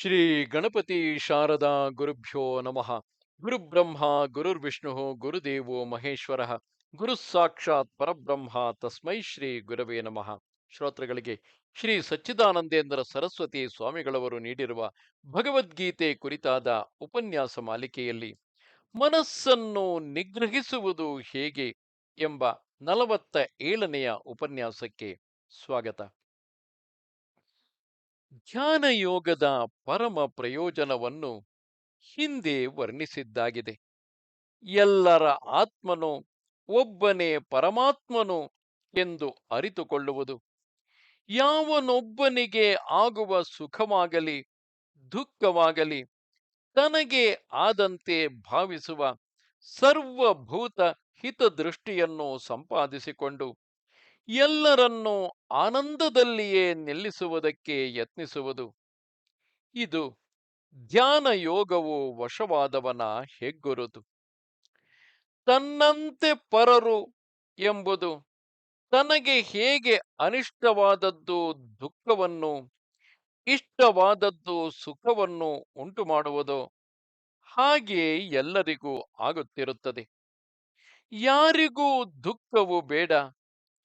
ಶ್ರೀ ಗಣಪತಿ ಶಾರದಾ ಗುರುಭ್ಯೋ ನಮಃ. ಗುರುಬ್ರಹ್ಮ, ಗುರುರ್ವಿಷ್ಣು, ಗುರುದೇವೋ ಮಹೇಶ್ವರ. ಗುರು ಸಾಕ್ಷಾತ್ ಪರಬ್ರಹ್ಮ ತಸ್ಮೈ ಶ್ರೀ ಗುರವೇ ನಮಃ. ಶ್ರೋತೃಗಳಿಗೆ, ಶ್ರೀ ಸಚ್ಚಿದಾನಂದೇಂದ್ರ ಸರಸ್ವತಿ ಸ್ವಾಮಿಗಳವರು ನೀಡಿರುವ ಭಗವದ್ಗೀತೆ ಕುರಿತಾದ ಉಪನ್ಯಾಸ ಮಾಲಿಕೆಯಲ್ಲಿ, ಮನಸ್ಸನ್ನು ನಿಗ್ರಹಿಸುವುದು ಹೇಗೆ ಎಂಬ ನಲವತ್ತ ಏಳನೆಯ ಉಪನ್ಯಾಸಕ್ಕೆ ಸ್ವಾಗತ. ಧ್ಯಾನ ಯೋಗದ ಪರಮ ಪ್ರಯೋಜನವನ್ನು ಹಿಂದೆ ವರ್ಣಿಸಿದ್ದಾಗಿದೆ. ಎಲ್ಲರ ಆತ್ಮನು ಒಬ್ಬನೇ ಪರಮಾತ್ಮನು ಎಂದು ಅರಿತುಕೊಳ್ಳುವುದು. ಯಾವನೊಬ್ಬನಿಗೆ ಆಗುವ ಸುಖವಾಗಲಿ, ದುಃಖವಾಗಲಿ, ತನಗೆ ಆದಂತೆ ಭಾವಿಸುವ ಸರ್ವಭೂತ ಹಿತದೃಷ್ಟಿಯನ್ನು ಸಂಪಾದಿಸಿಕೊಂಡು ಎಲ್ಲರನ್ನೂ ಆನಂದದಲ್ಲಿಯೇ ನಿಲ್ಲಿಸುವುದಕ್ಕೆ ಯತ್ನಿಸುವುದು. ಇದು ಧ್ಯಾನ ಯೋಗವು ವಶವಾದವನ ಹೆಗ್ಗುರುತು. ತನ್ನಂತೆ ಪರರು ಎಂಬುದು ತನಗೆ ಹೇಗೆ ಅನಿಷ್ಟವಾದದ್ದು ದುಃಖವನ್ನು, ಇಷ್ಟವಾದದ್ದು ಸುಖವನ್ನು ಉಂಟು ಮಾಡುವುದೋ ಹಾಗೆ ಎಲ್ಲರಿಗೂ ಆಗುತ್ತಿರುತ್ತದೆ. ಯಾರಿಗೂ ದುಃಖವು ಬೇಡ.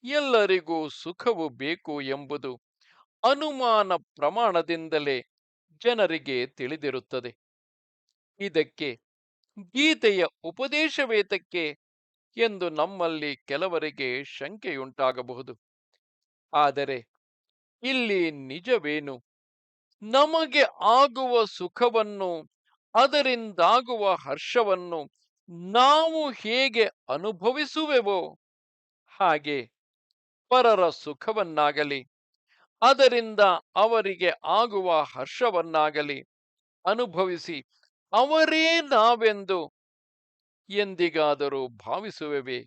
ಎಲ್ಲರಿಗೂ ಸುಖವು ಬೇಕು ಎಂಬುದು ಅನುಮಾನ ಪ್ರಮಾಣದಿಂದಲೇ ಜನರಿಗೆ ತಿಳಿದಿರುತ್ತದೆ. ಇದಕ್ಕೆ ಗೀತೆಯ ಉಪದೇಶವೇತಕ್ಕೆ ಎಂದು ನಮ್ಮಲ್ಲಿ ಕೆಲವರಿಗೆ ಶಂಕೆಯುಂಟಾಗಬಹುದು. ಆದರೆ ಇಲ್ಲಿ ನಿಜವೇನು? ನಮಗೆ ಆಗುವ ಸುಖವನ್ನು, ಅದರಿಂದಾಗುವ ಹರ್ಷವನ್ನು ನಾವು ಹೇಗೆ ಅನುಭವಿಸುವೆವೋ ಹಾಗೆ ಪರರ ಸುಖವನ್ನಾಗಲಿ, ಅದರಿಂದ ಅವರಿಗೆ ಆಗುವ ಹರ್ಷವನ್ನಾಗಲಿ ಅನುಭವಿಸಿ ಅವರೇ ನಾವೆಂದು ಎಂದಿಗಾದರೂ ಭಾವಿಸುವೆವೆ?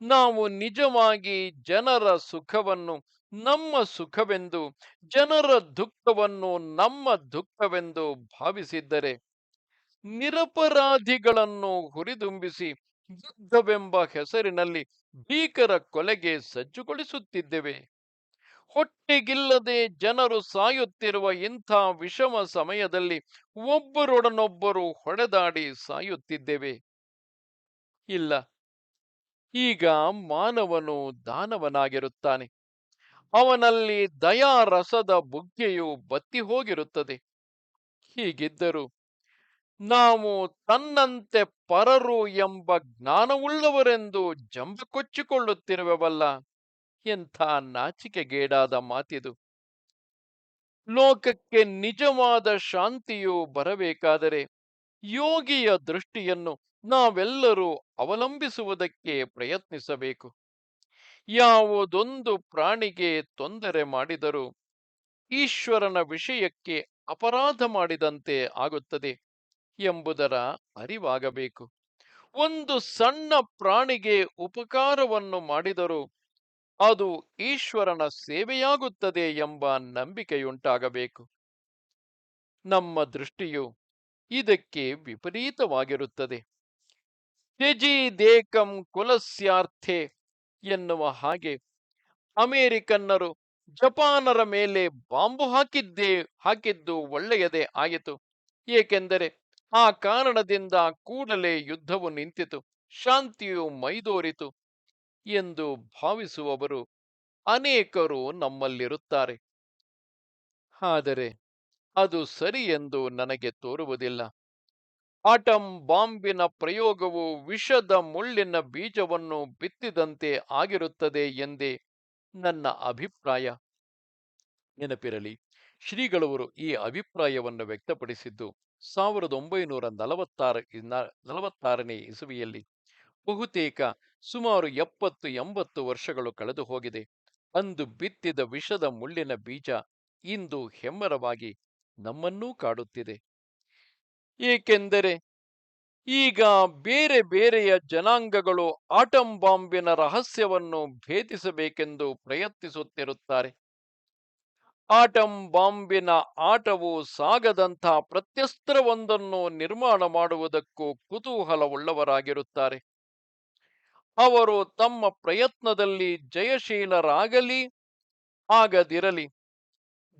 ನಾವು ನಿಜವಾಗಿ ಜನರ ಸುಖವನ್ನು, ನಮ್ಮ ಸುಖವೆಂದು, ಜನರ ದುಃಖವನ್ನು, ನಮ್ಮ ದುಃಖವೆಂದು ಭಾವಿಸಿದ್ದರೆ ನಿರಪರಾಧಿಗಳನ್ನು ಹುರಿದುಂಬಿಸಿ ಯುದ್ಧವೆಂಬ ಹೆಸರಿನಲ್ಲಿ ಭೀಕರ ಕೊಲೆಗೆ ಸಜ್ಜುಗೊಳಿಸುತ್ತಿದ್ದೇವೆ. ಹೊಟ್ಟೆಗಿಲ್ಲದೆ ಜನರು ಸಾಯುತ್ತಿರುವ ಇಂಥ ವಿಷಮ ಸಮಯದಲ್ಲಿ ಒಬ್ಬರೊಡನೊಬ್ಬರು ಹೊಡೆದಾಡಿ ಸಾಯುತ್ತಿದ್ದೇವೆ. ಇಲ್ಲ, ಈಗ ಮಾನವನು ದಾನವನಾಗಿರುತ್ತಾನೆ. ಅವನಲ್ಲಿ ದಯಾರಸದ ಬುಗ್ಗೆಯು ಬತ್ತಿ ಹೋಗಿರುತ್ತದೆ ಹೀಗಿದ್ದರೂ ನಾವು ತನ್ನಂತೆ ಪರರು ಎಂಬ ಜ್ಞಾನವುಳ್ಳವರೆಂದು ಜಂಬ ಕೊಚ್ಚಿಕೊಳ್ಳುತ್ತಿರುವವಲ್ಲ ಎಂಥ ನಾಚಿಕೆಗೇಡಾದ ಮಾತಿದು. ಲೋಕಕ್ಕೆ ನಿಜವಾದ ಶಾಂತಿಯು ಬರಬೇಕಾದರೆ ಯೋಗಿಯ ದೃಷ್ಟಿಯನ್ನು ನಾವೆಲ್ಲರೂ ಅವಲಂಬಿಸುವುದಕ್ಕೆ ಪ್ರಯತ್ನಿಸಬೇಕು. ಯಾವುದೊಂದು ಪ್ರಾಣಿಗೆ ತೊಂದರೆ ಮಾಡಿದರೂ ಈಶ್ವರನ ವಿಷಯಕ್ಕೆ ಅಪರಾಧ ಮಾಡಿದಂತೆ ಆಗುತ್ತದೆ. ಎಂಬುದರ ಅರಿವಾಗಬೇಕು. ಒಂದು ಸಣ್ಣ ಪ್ರಾಣಿಗೆ ಉಪಕಾರವನ್ನು ಮಾಡಿದರೂ ಅದು ಈಶ್ವರನ ಸೇವೆಯಾಗುತ್ತದೆ ಎಂಬ ನಂಬಿಕೆಯುಂಟಾಗಬೇಕು. ನಮ್ಮ ದೃಷ್ಟಿಯು ಇದಕ್ಕೆ ವಿಪರೀತವಾಗಿರುತ್ತದೆ. ತ್ಯಜೀದೇಕಂ ಕುಲಸ್ಯಾರ್ಥೆ ಎನ್ನುವ ಹಾಗೆ ಅಮೆರಿಕನ್ನರು ಜಪಾನರ ಮೇಲೆ ಬಾಂಬು ಹಾಕಿದ್ದೇ, ಹಾಕಿದ್ದು ಒಳ್ಳೆಯದೇ ಆಯಿತು. ಏಕೆಂದರೆ ಆ ಕಾರಣದಿಂದ ಕೂಡಲೇ ಯುದ್ಧವು ನಿಂತಿತು. ಶಾಂತಿಯು ಮೈದೋರಿತು ಎಂದು ಭಾವಿಸುವವರು ಅನೇಕರು ನಮ್ಮಲ್ಲಿರುತ್ತಾರೆ. ಆದರೆ ಅದು ಸರಿ ಎಂದು ನನಗೆ ತೋರುವುದಿಲ್ಲ. ಆಟಂ ಬಾಂಬಿನ ಪ್ರಯೋಗವು ವಿಷದ ಮುಳ್ಳಿನ ಬೀಜವನ್ನು ಬಿತ್ತಿದಂತೆ ಆಗಿರುತ್ತದೆ ಎಂದೇ ನನ್ನ ಅಭಿಪ್ರಾಯ. ನೆನಪಿರಲಿ, ಶ್ರೀಗಳವರು ಈ ಅಭಿಪ್ರಾಯವನ್ನು ವ್ಯಕ್ತಪಡಿಸಿದ್ದು ಸಾವಿರದ ಒಂಬೈನೂರ ನಲವತ್ತಾರ ನಲವತ್ತಾರನೇ ಇಸುವಿಯಲ್ಲಿ ಬಹುತೇಕ ಸುಮಾರು ಎಪ್ಪತ್ತು, ಎಂಬತ್ತು ವರ್ಷಗಳು ಕಳೆದು ಹೋಗಿದೆ. ಅಂದು ಬಿತ್ತಿದ ವಿಷದ ಮುಳ್ಳಿನ ಬೀಜ ಇಂದು ಹೆಮ್ಮರವಾಗಿ ನಮ್ಮನ್ನೂ ಕಾಡುತ್ತಿದೆ. ಏಕೆಂದರೆ ಈಗ ಬೇರೆ ಬೇರೆಯ ಜನಾಂಗಗಳು ಆಟಂ ಬಾಂಬಿನ ರಹಸ್ಯವನ್ನು ಭೇದಿಸಬೇಕೆಂದು ಪ್ರಯತ್ನಿಸುತ್ತಿರುತ್ತಾರೆ. ಆಟಂ ಬಾಂಬಿನ ಆಟವು ಸಾಗದಂಥ ಪ್ರತ್ಯಸ್ತ್ರವೊಂದನ್ನು ನಿರ್ಮಾಣ ಮಾಡುವುದಕ್ಕೂ ಕುತೂಹಲವುಳ್ಳವರಾಗಿರುತ್ತಾರೆ. ಅವರು ತಮ್ಮ ಪ್ರಯತ್ನದಲ್ಲಿ ಜಯಶೀಲರಾಗಲಿ, ಆಗದಿರಲಿ.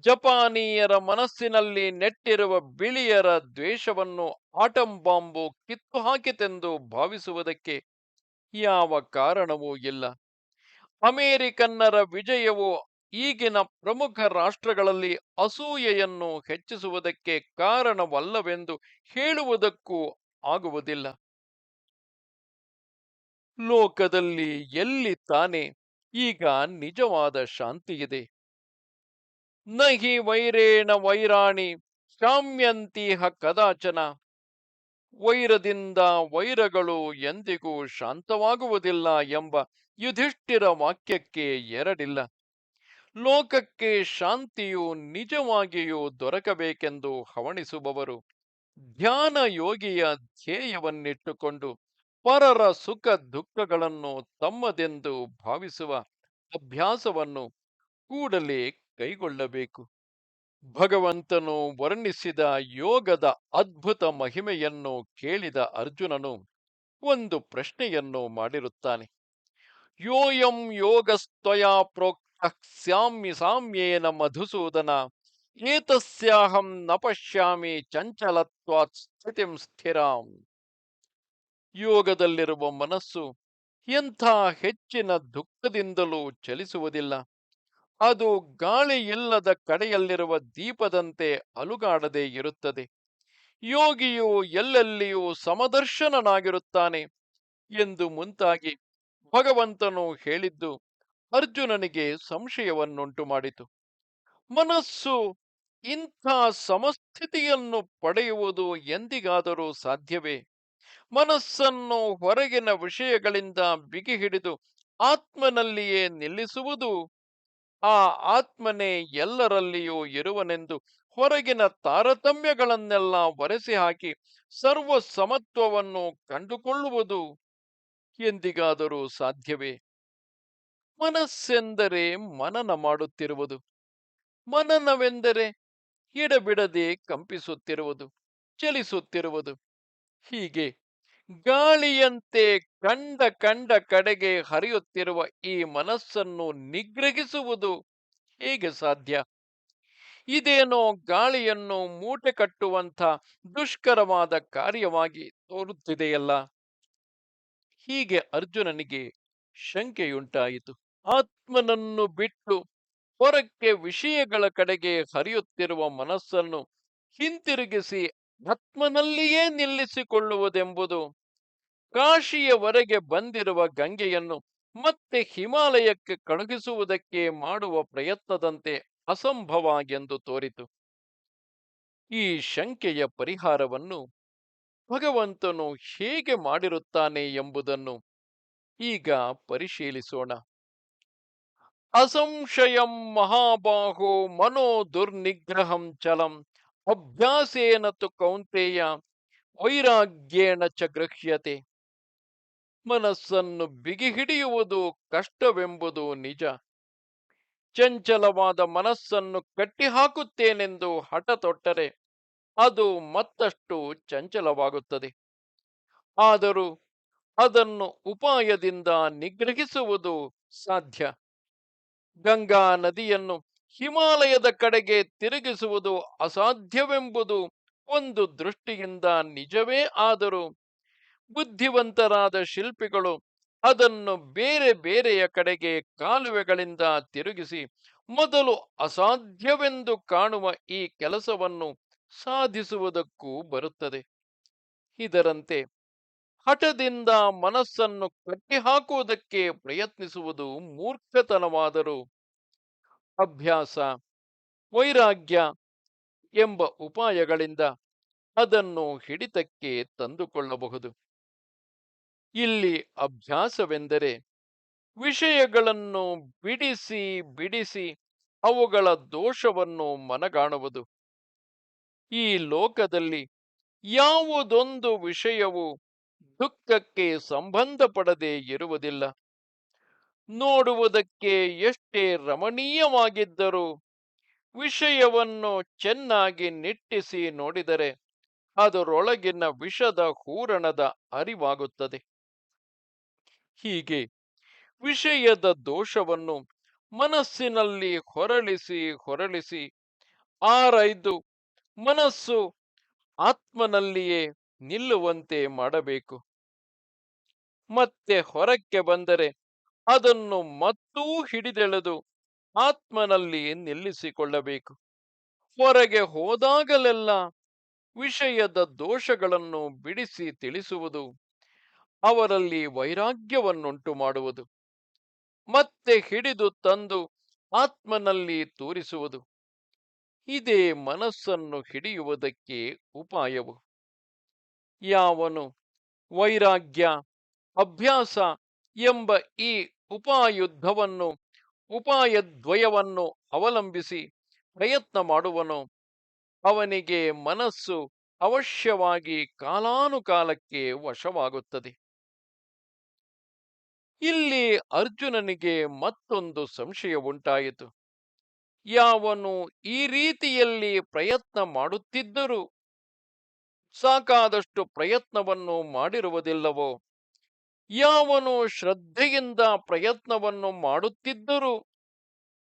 ಜಪಾನೀಯರ ಮನಸ್ಸಿನಲ್ಲಿ ನೆಟ್ಟಿರುವ ಬಿಳಿಯರ ದ್ವೇಷವನ್ನು ಆಟಂ ಬಾಂಬು ಕಿತ್ತು ಹಾಕಿತೆಂದು ಭಾವಿಸುವುದಕ್ಕೆ ಯಾವ ಕಾರಣವೂ ಇಲ್ಲ. ಅಮೆರಿಕನ್ನರ ವಿಜಯವು ಈಗಿನ ಪ್ರಮುಖ ರಾಷ್ಟ್ರಗಳಲ್ಲಿ ಅಸೂಯೆಯನ್ನು ಹೆಚ್ಚಿಸುವುದಕ್ಕೆ ಕಾರಣವಲ್ಲವೆಂದು ಹೇಳುವುದಕ್ಕೂ ಆಗುವುದಿಲ್ಲ. ಲೋಕದಲ್ಲಿ ಎಲ್ಲಿ ತಾನೆ ಈಗ ನಿಜವಾದ ಶಾಂತಿಯಿದೆ. ನಹಿ ವೈರೇಣ ವೈರಾಣಿ ಶಾಮ್ಯಂತೀಹ ಕದಾಚನ. ವೈರದಿಂದ ವೈರಗಳು ಎಂದಿಗೂ ಶಾಂತವಾಗುವುದಿಲ್ಲ ಎಂಬ ಯುಧಿಷ್ಠಿರ ವಾಕ್ಯಕ್ಕೆ ಎರಡಿಲ್ಲ. ಲೋಕಕ್ಕೆ ಶಾಂತಿಯು ನಿಜವಾಗಿಯೂ ದೊರಕಬೇಕೆಂದು ಹವಣಿಸುವವರು. ಧ್ಯಾನ ಯೋಗಿಯ ಧ್ಯೇಯವನ್ನಿಟ್ಟುಕೊಂಡು ಪರರ ಸುಖ ದುಃಖಗಳನ್ನು ತಮ್ಮದೆಂದು ಭಾವಿಸುವ ಅಭ್ಯಾಸವನ್ನು ಕೂಡಲೇ ಕೈಗೊಳ್ಳಬೇಕು. ಭಗವಂತನು ವರ್ಣಿಸಿದ ಯೋಗದ ಅದ್ಭುತ ಮಹಿಮೆಯನ್ನು ಕೇಳಿದ ಅರ್ಜುನನು ಒಂದು ಪ್ರಶ್ನೆಯನ್ನು ಮಾಡಿರುತ್ತಾನೆ. ಯೋಯಂ ಯೋಗಸ್ತ್ವಯಾ ಪ್ರೋಕ್ತ ಸ್ಯಾಮ್ಯ ಸಾಮ್ಯೇನ ಮಧುಸೂದನ ಏತಸ್ಯಾಹಂ ನ ಪಶ್ಯಾಮಿ ಚಂಚಲತ್ವಾತ್ ಸ್ಥಿತಿಂ ಸ್ಥಿರಾಂ ಯೋಗದಲ್ಲಿರುವ ಮನಸ್ಸು ಎಂಥ ಹೆಚ್ಚಿನ ದುಃಖದಿಂದಲೂ ಚಲಿಸುವುದಿಲ್ಲ। ಅದು ಗಾಳಿ ಕಡೆಯಲ್ಲಿರುವ ದೀಪದಂತೆ ಅಲುಗಾಡದೆ ಇರುತ್ತದೆ। ಯೋಗಿಯು ಎಲ್ಲೆಲ್ಲಿಯೂ ಸಮದರ್ಶನನಾಗಿರುತ್ತಾನೆ ಎಂದು ಮುಂತಾಗಿ ಭಗವಂತನು ಹೇಳಿದ್ದು ಅರ್ಜುನನಿಗೆ ಸಂಶಯವನ್ನುಂಟು ಮಾಡಿತು. ಮನಸ್ಸು ಇಂಥ ಸಮಸ್ಥಿತಿಯನ್ನು ಪಡೆಯುವುದು ಎಂದಿಗಾದರೂ ಸಾಧ್ಯವೇ? ಮನಸ್ಸನ್ನು ಹೊರಗಿನ ವಿಷಯಗಳಿಂದ ಬಿಗಿ ಹಿಡಿದು ಆತ್ಮನಲ್ಲಿಯೇ ನಿಲ್ಲಿಸುವುದು? ಆ ಆತ್ಮನೇ ಎಲ್ಲರಲ್ಲಿಯೂ ಇರುವನೆಂದು ಹೊರಗಿನ ತಾರತಮ್ಯಗಳನ್ನೆಲ್ಲ ಒರೆಸಿ ಹಾಕಿ ಸರ್ವ ಸಮತ್ವವನ್ನು ಕಂಡುಕೊಳ್ಳುವುದು ಎಂದಿಗಾದರೂ ಸಾಧ್ಯವೇ? ಮನಸ್ಸೆಂದರೆ ಮನನ ಮಾಡುತ್ತಿರುವುದು. ಮನನವೆಂದರೆ ಎಡಬಿಡದೆ ಕಂಪಿಸುತ್ತಿರುವುದು, ಚಲಿಸುತ್ತಿರುವುದು. ಹೀಗೆ ಗಾಳಿಯಂತೆ ಕಂಡ ಕಂಡ ಕಡೆಗೆ ಹರಿಯುತ್ತಿರುವ ಈ ಮನಸ್ಸನ್ನು ನಿಗ್ರಹಿಸುವುದು ಹೇಗೆ ಸಾಧ್ಯ? ಇದೇನೋ ಗಾಳಿಯನ್ನು ಮೂಟೆ ಕಟ್ಟುವಂಥ ದುಷ್ಕರವಾದ ಕಾರ್ಯವಾಗಿ ತೋರುತ್ತಿದೆಯಲ್ಲ? ಹೀಗೆ ಅರ್ಜುನನಿಗೆ ಶಂಕೆಯುಂಟಾಯಿತು. ಆತ್ಮನನ್ನು ಬಿಟ್ಟು ಹೊರಕ್ಕೆ ವಿಷಯಗಳ ಕಡೆಗೆ ಹರಿಯುತ್ತಿರುವ ಮನಸ್ಸನ್ನು ಹಿಂತಿರುಗಿಸಿ ಆತ್ಮನಲ್ಲಿಯೇ ನಿಲ್ಲಿಸಿಕೊಳ್ಳುವುದೆಂಬುದು ಕಾಶಿಯವರೆಗೆ ಬಂದಿರುವ ಗಂಗೆಯನ್ನು ಮತ್ತೆ ಹಿಮಾಲಯಕ್ಕೆ ಕಳುಹಿಸುವುದಕ್ಕೆ ಮಾಡುವ ಪ್ರಯತ್ನದಂತೆ ಅಸಂಭವ ಎಂದು ತೋರಿತು. ಈ ಶಂಕೆಯ ಪರಿಹಾರವನ್ನು ಭಗವಂತನು ಹೇಗೆ ಮಾಡಿರುತ್ತಾನೆ ಎಂಬುದನ್ನು ಈಗ ಪರಿಶೀಲಿಸೋಣ. ಅಸಂಶಯಂ ಮಹಾಬಾಹೋ ಮನೋ ದುರ್ನಿಗ್ರಹಂ ಚಲಂ ಅಭ್ಯಾಸೇನ ತು ಕೌಂತೆಯ ವೈರಾಗ್ಯೇಣ ಚ ಗೃಹ್ಯತೆ ಮನಸ್ಸನ್ನು ಬಿಗಿ ಹಿಡಿಯುವುದು ಕಷ್ಟವೆಂಬುದು ನಿಜ ಚಂಚಲವಾದ ಮನಸ್ಸನ್ನು ಕಟ್ಟಿಹಾಕುತ್ತೇನೆಂದು ಹಠ ತೊಟ್ಟರೆ ಅದು ಮತ್ತಷ್ಟು ಚಂಚಲವಾಗುತ್ತದೆ। ಆದರೂ ಅದನ್ನು ಉಪಾಯದಿಂದ ನಿಗ್ರಹಿಸುವುದು ಸಾಧ್ಯ। ಗಂಗಾ ನದಿಯನ್ನು ಹಿಮಾಲಯದ ಕಡೆಗೆ ತಿರುಗಿಸುವುದು ಅಸಾಧ್ಯವೆಂಬುದು ಒಂದು ದೃಷ್ಟಿಯಿಂದ ನಿಜವೇ ಆದರೂ ಬುದ್ಧಿವಂತರಾದ ಶಿಲ್ಪಿಗಳು ಅದನ್ನು ಬೇರೆ ಬೇರೆಯ ಕಡೆಗೆ ಕಾಲುವೆಗಳಿಂದ ತಿರುಗಿಸಿ ಮೊದಲು ಅಸಾಧ್ಯವೆಂದು ಕಾಣುವ ಈ ಕೆಲಸವನ್ನು ಸಾಧಿಸುವುದಕ್ಕೂ ಬರುತ್ತದೆ. ಇದರಂತೆ ಹಠದಿಂದ ಮನಸ್ಸನ್ನು ಕಟ್ಟಿಹಾಕುವುದಕ್ಕೆ ಪ್ರಯತ್ನಿಸುವುದು ಮೂರ್ಖತನವಾದರೂ ಅಭ್ಯಾಸ, ವೈರಾಗ್ಯ ಎಂಬ ಉಪಾಯಗಳಿಂದ ಅದನ್ನು ಹಿಡಿತಕ್ಕೆ ತಂದುಕೊಳ್ಳಬಹುದು. ಇಲ್ಲಿ ಅಭ್ಯಾಸವೆಂದರೆ ವಿಷಯಗಳನ್ನು ಬಿಡಿಸಿ ಬಿಡಿಸಿ ಅವುಗಳ ದೋಷವನ್ನು ಮನಗಾಣುವುದು. ಈ ಲೋಕದಲ್ಲಿ ಯಾವುದೊಂದು ವಿಷಯವು ದುಃಖಕ್ಕೆ ಸಂಬಂಧಪಡದೆ ಇರುವುದಿಲ್ಲ. ನೋಡುವುದಕ್ಕೆ ಎಷ್ಟೇ ರಮಣೀಯವಾಗಿದ್ದರೂ ವಿಷಯವನ್ನು ಚೆನ್ನಾಗಿ ನಿಟ್ಟಿಸಿ ನೋಡಿದರೆ ಅದರೊಳಗಿನ ವಿಷದ ಹೂರಣದ ಅರಿವಾಗುತ್ತದೆ. ಹೀಗೆ ವಿಷಯದ ದೋಷವನ್ನು ಮನಸ್ಸಿನಲ್ಲಿ ಹೊರಳಿಸಿ ಹೊರಳಿಸಿ, ಆರೈದು ಮನಸ್ಸು ಆತ್ಮನಲ್ಲಿಯೇ ನಿಲ್ಲುವಂತೆ ಮಾಡಬೇಕು. ಮತ್ತೆ ಹೊರಕ್ಕೆ ಬಂದರೆ ಅದನ್ನು ಮತ್ತೂ ಹಿಡಿದೆಳೆದು ಆತ್ಮನಲ್ಲಿ ನಿಲ್ಲಿಸಿಕೊಳ್ಳಬೇಕು. ಹೊರಗೆ ಹೋದಾಗಲೆಲ್ಲ ವಿಷಯದ ದೋಷಗಳನ್ನು ಬಿಡಿಸಿ ತಿಳಿಸುವುದು ಅವರಲ್ಲಿ ವೈರಾಗ್ಯವನ್ನುಂಟು ಮಾಡುವುದು. ಮತ್ತೆ ಹಿಡಿದು ತಂದು ಆತ್ಮನಲ್ಲಿ ತೋರಿಸುವುದು. ಇದೇ ಮನಸ್ಸನ್ನು ಹಿಡಿಯುವುದಕ್ಕೆ ಉಪಾಯವು. ಯಾವನು? ವೈರಾಗ್ಯ, ಅಭ್ಯಾಸ ಎಂಬ ಈ ಉಪಾಯುದ್ಧವನ್ನು, ಉಪಾಯದ್ವಯವನ್ನು ಅವಲಂಬಿಸಿ ಪ್ರಯತ್ನ ಮಾಡುವನು. ಅವನಿಗೆ ಮನಸ್ಸು ಅವಶ್ಯವಾಗಿ ಕಾಲಾನುಕಾಲಕ್ಕೆ ವಶವಾಗುತ್ತದೆ. ಇಲ್ಲಿ ಅರ್ಜುನನಿಗೆ ಮತ್ತೊಂದು ಸಂಶಯ ಉಂಟಾಯಿತು. ಯಾವನು ಈ ರೀತಿಯಲ್ಲಿ ಪ್ರಯತ್ನ ಮಾಡುತ್ತಿದ್ದರೂ ಸಾಕಾದಷ್ಟು ಪ್ರಯತ್ನವನ್ನು ಮಾಡಿರುವುದಿಲ್ಲವೋ? ಯಾವನು ಶ್ರದ್ಧೆಯಿಂದ ಪ್ರಯತ್ನವನ್ನು ಮಾಡುತ್ತಿದ್ದರೂ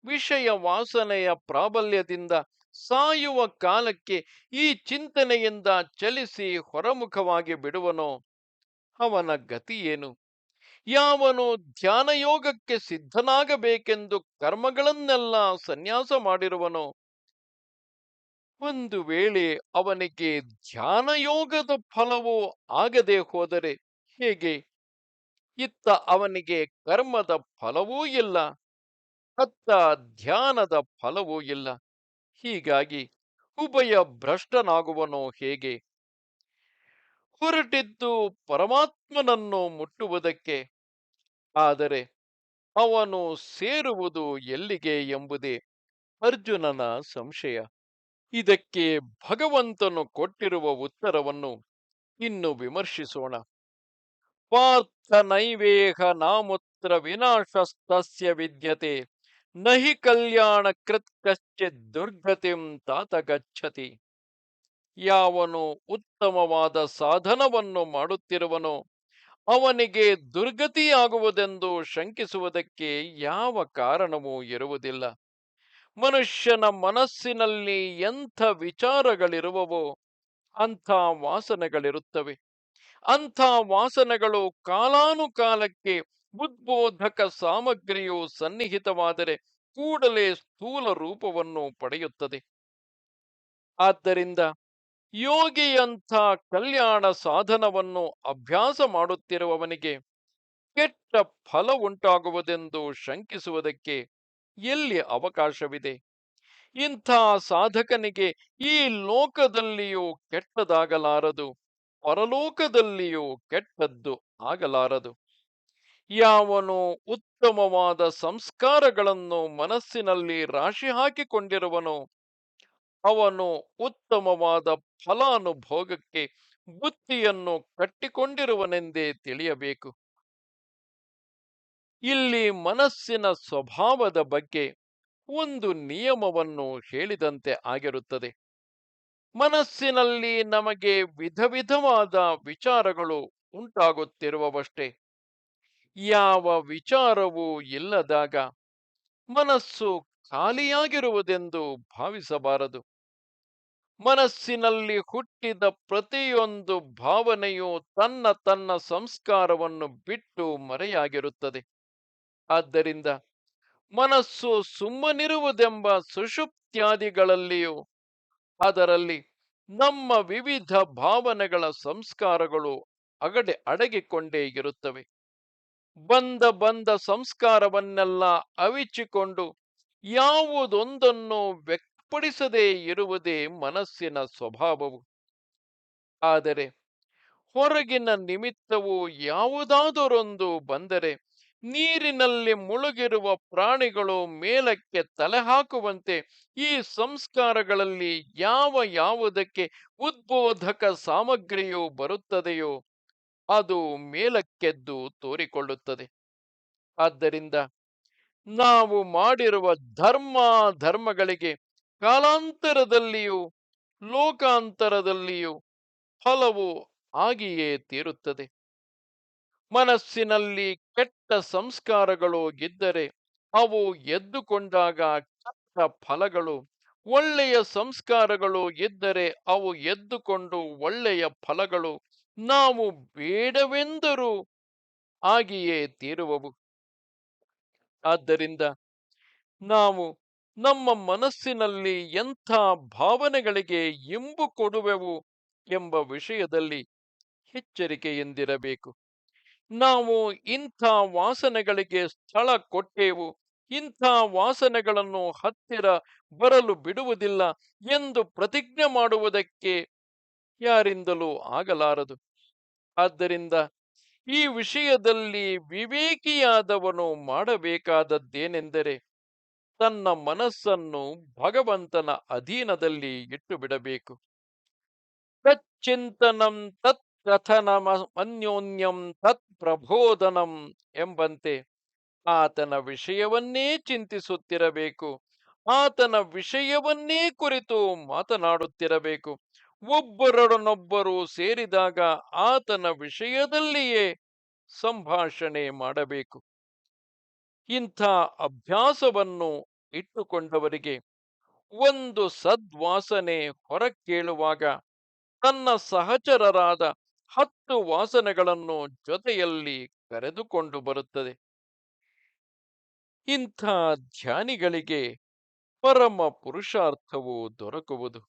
ವಿಷಯ ವಾಸನೆಯ ಪ್ರಾಬಲ್ಯದಿಂದ ಸಾಯುವ ಕಾಲಕ್ಕೆ ಈ ಚಿಂತನೆಯಿಂದ ಚಲಿಸಿ ಹೊರಮುಖವಾಗಿ ಬಿಡುವನೋ? ಅವನ ಗತಿಯೇನು ಯಾವನು ಧ್ಯಾನಯೋಗಕ್ಕೆ ಸಿದ್ಧನಾಗಬೇಕೆಂದು ಕರ್ಮಗಳನ್ನೆಲ್ಲ ಸನ್ಯಾಸ ಮಾಡಿರುವನೋ? ಒಂದು ವೇಳೆ ಅವನಿಗೆ ಧ್ಯಾನಯೋಗದ ಫಲವು ಆಗದೆ ಹೋದರೆ ಹೇಗೆ? ಇತ್ತ ಅವನಿಗೆ ಕರ್ಮದ ಫಲವೂ ಇಲ್ಲ, ಅತ್ತ ಧ್ಯಾನದ ಫಲವೂ ಇಲ್ಲ. ಹೀಗಾಗಿ ಉಭಯ ಭ್ರಷ್ಟನಾಗುವನೋ ಹೇಗೆ? ಹೊರಟಿದ್ದು ಪರಮಾತ್ಮನನ್ನು ಮುಟ್ಟುವುದಕ್ಕೆ, ಆದರೆ ಅವನು ಸೇರುವುದು ಎಲ್ಲಿಗೆ ಎಂಬುದೇ ಅರ್ಜುನನ ಸಂಶಯ. ಇದಕ್ಕೆ ಭಗವಂತನು ಕೊಟ್ಟಿರುವ ಉತ್ತರವನ್ನು ಇನ್ನು ವಿಮರ್ಶಿಸೋಣ. ಪಾರ್ಥ ನೈವೇಹ ನಾಮುತ್ರ ವಿನಾಶಸ್ತಸ್ಯ ವಿದ್ಯತೆ, ನಹಿ ಕಲ್ಯಾಣ ಕೃತ್ ಕಶ್ಚಿತ್ ದುರ್ಗತಿಂ ತಾತ ಗಚ್ಚತಿ. ಯಾವನು ಉತ್ತಮವಾದ ಸಾಧನವನ್ನು ಮಾಡುತ್ತಿರುವನೋ ಅವನಿಗೆ ದುರ್ಗತಿಯಾಗುವುದೆಂದು ಶಂಕಿಸುವುದಕ್ಕೆ ಯಾವ ಕಾರಣವೂ ಇರುವುದಿಲ್ಲ. ಮನುಷ್ಯನ ಮನಸ್ಸಿನಲ್ಲಿ ಎಂಥ ವಿಚಾರಗಳಿರುವವೋ ಅಂಥ ವಾಸನೆಗಳಿರುತ್ತವೆ. ಅಂಥ ವಾಸನೆಗಳು ಕಾಲಾನುಕಾಲಕ್ಕೆ ಉದ್ಬೋಧಕ ಸಾಮಗ್ರಿಯು ಸನ್ನಿಹಿತವಾದರೆ ಕೂಡಲೇ ಸ್ಥೂಲ ರೂಪವನ್ನು ಪಡೆಯುತ್ತದೆ. ಆದ್ದರಿಂದ ಯೋಗಿಯಂಥ ಕಲ್ಯಾಣ ಸಾಧನವನ್ನು ಅಭ್ಯಾಸ ಮಾಡುತ್ತಿರುವವನಿಗೆ ಕೆಟ್ಟ ಫಲ ಉಂಟಾಗುವುದೆಂದು ಶಂಕಿಸುವುದಕ್ಕೆ ಎಲ್ಲಿ ಅವಕಾಶವಿದೆ? ಇಂಥ ಸಾಧಕನಿಗೆ ಈ ಲೋಕದಲ್ಲಿಯೂ ಕೆಟ್ಟದಾಗಲಾರದು, ಪರಲೋಕದಲ್ಲಿಯೂ ಕೆಟ್ಟದ್ದು ಆಗಲಾರದು. ಯಾವನು ಉತ್ತಮವಾದ ಸಂಸ್ಕಾರಗಳನ್ನು ಮನಸ್ಸಿನಲ್ಲಿ ರಾಶಿ ಹಾಕಿಕೊಂಡಿರುವನು, ಅವನು ಉತ್ತಮವಾದ ಫಲಾನುಭೋಗಕ್ಕೆ ಬುತ್ತಿಯನ್ನು ಕಟ್ಟಿಕೊಂಡಿರುವನೆಂದೇ ತಿಳಿಯಬೇಕು. ಇಲ್ಲಿ ಮನಸ್ಸಿನ ಸ್ವಭಾವದ ಬಗ್ಗೆ ಒಂದು ನಿಯಮವನ್ನು ಹೇಳಿದಂತೆ ಆಗಿರುತ್ತದೆ. ಮನಸ್ಸಿನಲ್ಲಿ ನಮಗೆ ವಿಧ ವಿಧವಾದ ವಿಚಾರಗಳು ಉಂಟಾಗುತ್ತಿರುವವಷ್ಟೇ. ಯಾವ ವಿಚಾರವೂ ಇಲ್ಲದಾಗ ಮನಸ್ಸು ಖಾಲಿಯಾಗಿರುವುದೆಂದು ಭಾವಿಸಬಾರದು. ಮನಸ್ಸಿನಲ್ಲಿ ಹುಟ್ಟಿದ ಪ್ರತಿಯೊಂದು ಭಾವನೆಯು ತನ್ನ ತನ್ನ ಸಂಸ್ಕಾರವನ್ನು ಬಿಟ್ಟು ಮರೆಯಾಗಿರುತ್ತದೆ. ಆದ್ದರಿಂದ ಮನಸ್ಸು ಸುಮ್ಮನಿರುವುದೆಂಬ ಸುಷುಪ್ತ್ಯಾದಿಗಳಲ್ಲಿಯೂ, ಅದರಲ್ಲಿ ನಮ್ಮ ವಿವಿಧ ಭಾವನೆಗಳ ಸಂಸ್ಕಾರಗಳು ಅಗಡೆ ಅಡಗಿಕೊಂಡೇ ಇರುತ್ತವೆ. ಬಂದ ಬಂದ ಸಂಸ್ಕಾರವನ್ನೆಲ್ಲ ಅವಿಚಿಕೊಂಡು ಯಾವುದೊಂದನ್ನು ವ್ಯಕ್ತಪಡಿಸದೇ ಇರುವುದೇ ಮನಸ್ಸಿನ ಸ್ವಭಾವವು. ಆದರೆ ಹೊರಗಿನ ನಿಮಿತ್ತವು ಯಾವುದಾದರೊಂದು ಬಂದರೆ ನೀರಿನಲ್ಲಿ ಮುಳುಗಿರುವ ಪ್ರಾಣಿಗಳು ಮೇಲಕ್ಕೆ ತಲೆ ಹಾಕುವಂತೆ ಈ ಸಂಸ್ಕಾರಗಳಲ್ಲಿ ಯಾವ ಯಾವುದಕ್ಕೆ ಉದ್ಬೋಧಕ ಸಾಮಗ್ರಿಯು ಬರುತ್ತದೆಯೋ ಅದು ಮೇಲಕ್ಕೆದ್ದು ತೋರಿಕೊಳ್ಳುತ್ತದೆ. ಆದ್ದರಿಂದ ನಾವು ಮಾಡಿರುವ ಧರ್ಮ ಧರ್ಮಗಳಿಗೆ ಕಾಲಾಂತರದಲ್ಲಿಯೂ ಲೋಕಾಂತರದಲ್ಲಿಯೂ ಫಲವು ಆಗಿಯೇ ತೀರುತ್ತದೆ. ಮನಸ್ಸಿನಲ್ಲಿ ಕೆಟ್ಟ ಸಂಸ್ಕಾರಗಳು ಇದ್ದರೆ ಅವು ಎದ್ದುಕೊಂಡಾಗ ಕೆಟ್ಟ ಫಲಗಳು, ಒಳ್ಳೆಯ ಸಂಸ್ಕಾರಗಳು ಇದ್ದರೆ ಅವು ಎದ್ದುಕೊಂಡು ಒಳ್ಳೆಯ ಫಲಗಳು ನಾವು ಬೇಡವೆಂದರೂ ಆಗಿಯೇ ತೀರುವವು. ಆದ್ದರಿಂದ ನಾವು ನಮ್ಮ ಮನಸ್ಸಿನಲ್ಲಿ ಎಂಥ ಭಾವನೆಗಳಿಗೆ ಇಂಬು ಕೊಡುವೆವು ಎಂಬ ವಿಷಯದಲ್ಲಿ ಎಚ್ಚರಿಕೆಯಿಂದಿರಬೇಕು. ನಾವು ಇಂಥ ವಾಸನೆಗಳಿಗೆ ಸ್ಥಳ ಕೊಟ್ಟೆವು, ಇಂಥ ವಾಸನೆಗಳನ್ನು ಹತ್ತಿರ ಬರಲು ಬಿಡುವುದಿಲ್ಲ ಎಂದು ಪ್ರತಿಜ್ಞೆ ಮಾಡುವುದಕ್ಕೆ ಯಾರಿಂದಲೂ ಆಗಲಾರದು. ಆದ್ದರಿಂದ ಈ ವಿಷಯದಲ್ಲಿ ವಿವೇಕಿಯಾದವನು ಮಾಡಬೇಕಾದದ್ದೇನೆಂದರೆ, ತನ್ನ ಮನಸ್ಸನ್ನು ಭಗವಂತನ ಅಧೀನದಲ್ಲಿ ಇಟ್ಟು ಬಿಡಬೇಕು ತಚ್ಚಿಂತನಂ ತತ್ ಕಥನಮ ಅನ್ಯೋನ್ಯಂ ತತ್ ಪ್ರಬೋಧನಂ ಎಂಬಂತೆ ಆತನ ವಿಷಯವನ್ನೇ ಚಿಂತಿಸುತ್ತಿರಬೇಕು. ಆತನ ವಿಷಯವನ್ನೇ ಕುರಿತು ಮಾತನಾಡುತ್ತಿರಬೇಕು. ಒಬ್ಬರೊಡನೊಬ್ಬರು ಸೇರಿದಾಗ ಆತನ ವಿಷಯದಲ್ಲಿಯೇ ಸಂಭಾಷಣೆ ಮಾಡಬೇಕು. ಇಂಥ ಅಭ್ಯಾಸವನ್ನು ಇಟ್ಟುಕೊಂಡವರಿಗೆ ಒಂದು ಸದ್ವಾಸನೆ ಹೊರಕೇಳುವಾಗ ತನ್ನ ಸಹಚರರಾದ ಹತ್ತು ವಾಸನೆಗಳನ್ನು ಜೊತೆಯಲ್ಲಿ ಕರೆದುಕೊಂಡು ಬರುತ್ತದೆ. ಇಂಥ ಧ್ಯಾನಿಗಳಿಗೆ ಪರಮ ಪುರುಷಾರ್ಥವು ದೊರಕುವುದು.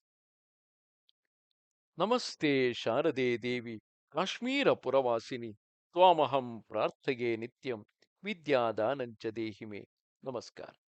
ನಮಸ್ತೆ ಶಾರದೆ ದೇವಿ, ಕಾಶ್ಮೀರ ಪುರವಾಸಿನಿ, ತ್ವಾಮಹಂ ಪ್ರಾರ್ಥಗೆ ನಿತ್ಯಂ, ವಿದ್ಯಾದಾನಂಚ ದೇಹಿಮೆ. ನಮಸ್ಕಾರ.